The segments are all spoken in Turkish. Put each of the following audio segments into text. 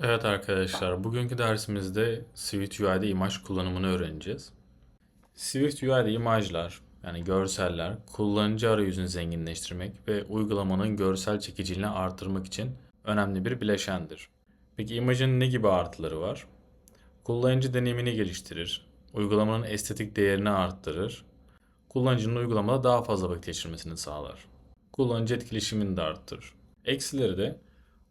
Evet arkadaşlar, bugünkü dersimizde Swift UI'de imaj kullanımını öğreneceğiz. Swift UI'de imajlar, yani görseller, kullanıcı arayüzünü zenginleştirmek ve uygulamanın görsel çekiciliğini artırmak için önemli bir bileşendir. Peki imajın ne gibi artıları var? Kullanıcı deneyimini geliştirir, uygulamanın estetik değerini arttırır, kullanıcının uygulamada daha fazla vakit geçirmesini sağlar. Kullanıcı etkileşimini de arttırır. Eksileri de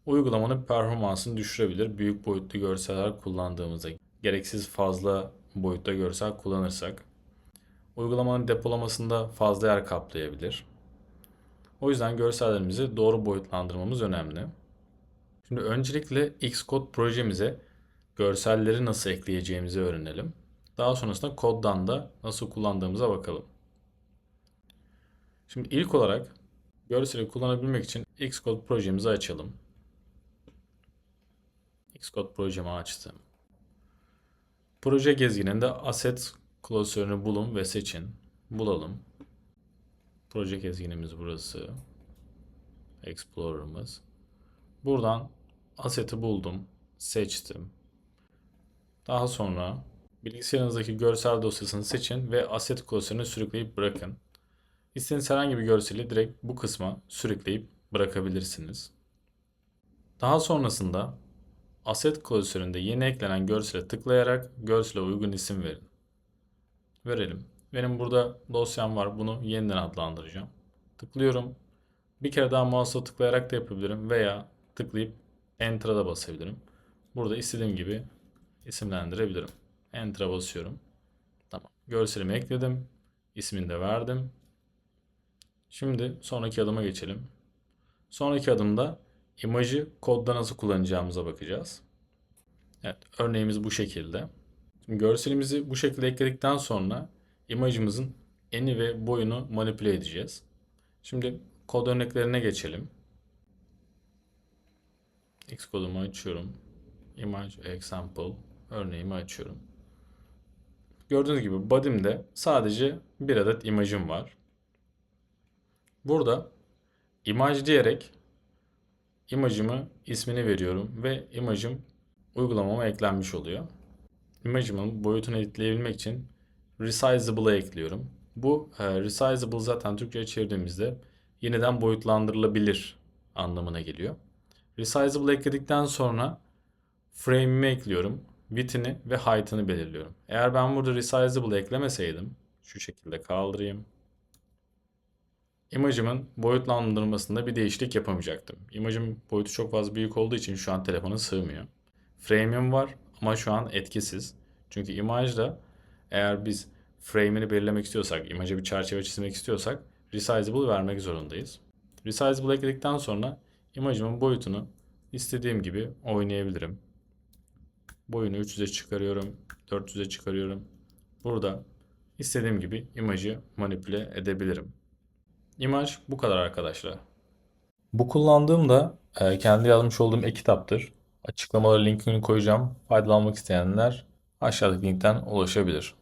uygulamanın performansını düşürebilir büyük boyutlu görseller kullandığımızda. Gereksiz fazla boyutta görsel kullanırsak. Uygulamanın depolamasında fazla yer kaplayabilir. O yüzden görsellerimizi doğru boyutlandırmamız önemli. Şimdi öncelikle Xcode projemize görselleri nasıl ekleyeceğimizi öğrenelim. Daha sonrasında koddan da nasıl kullandığımıza bakalım. Şimdi ilk olarak görseli kullanabilmek için Xcode projemizi açalım. Xcode projemi açtım. Proje gezgininde Asset klasörünü bulun ve seçin. Bulalım. Proje gezginimiz burası. Explorer'ımız. Buradan Asset'i buldum. Seçtim. Daha sonra bilgisayarınızdaki görsel dosyasını seçin ve Asset klasörünü sürükleyip bırakın. İstediğiniz herhangi bir görseli direkt bu kısma sürükleyip bırakabilirsiniz. Daha sonrasında Asset klasöründe yeni eklenen görsele tıklayarak görsele uygun isim verin. Verelim. Benim burada dosyam var. Bunu yeniden adlandıracağım. Tıklıyorum. Bir kere daha mouse'la tıklayarak da yapabilirim veya tıklayıp Enter'a da basabilirim. Burada istediğim gibi isimlendirebilirim. Enter'a basıyorum. Tamam. Görselimi ekledim. İsmini de verdim. Şimdi sonraki adıma geçelim. Sonraki adımda imajı kodda nasıl kullanacağımıza bakacağız. Evet, örneğimiz bu şekilde. Şimdi görselimizi bu şekilde ekledikten sonra imajımızın eni ve boyunu manipüle edeceğiz. Şimdi kod örneklerine geçelim. X kodumu açıyorum. Image example örneğimi açıyorum. Gördüğünüz gibi body'mde sadece bir adet imajım var. Burada imaj diyerek imajımı ismini veriyorum ve imajım uygulamama eklenmiş oluyor. İmajımın boyutunu editleyebilmek için resizable'a ekliyorum. Bu e, resizable zaten Türkçe'ye çevirdiğimizde yeniden boyutlandırılabilir anlamına geliyor. Resizable ekledikten sonra frame'imi ekliyorum. Width'ini ve height'ını belirliyorum. Eğer ben burada resizable eklemeseydim şu şekilde kaldırayım. İmajımın boyutlandırmasında bir değişiklik yapamayacaktım. İmajım boyutu çok fazla büyük olduğu için şu an telefona sığmıyor. Frame'im var ama şu an etkisiz. Çünkü imajda eğer biz frame'ini belirlemek istiyorsak, imaja bir çerçeve çizmek istiyorsak resizable vermek zorundayız. Resizable ekledikten sonra imajımın boyutunu istediğim gibi oynayabilirim. Boyunu 300'e çıkarıyorum, 400'e çıkarıyorum. Burada istediğim gibi imajı manipüle edebilirim. İmaj bu kadar arkadaşlar. Bu kullandığım da e, kendi yazmış olduğum e-kitaptır. Açıklamalara linkini koyacağım. Faydalanmak isteyenler aşağıdaki linkten ulaşabilir.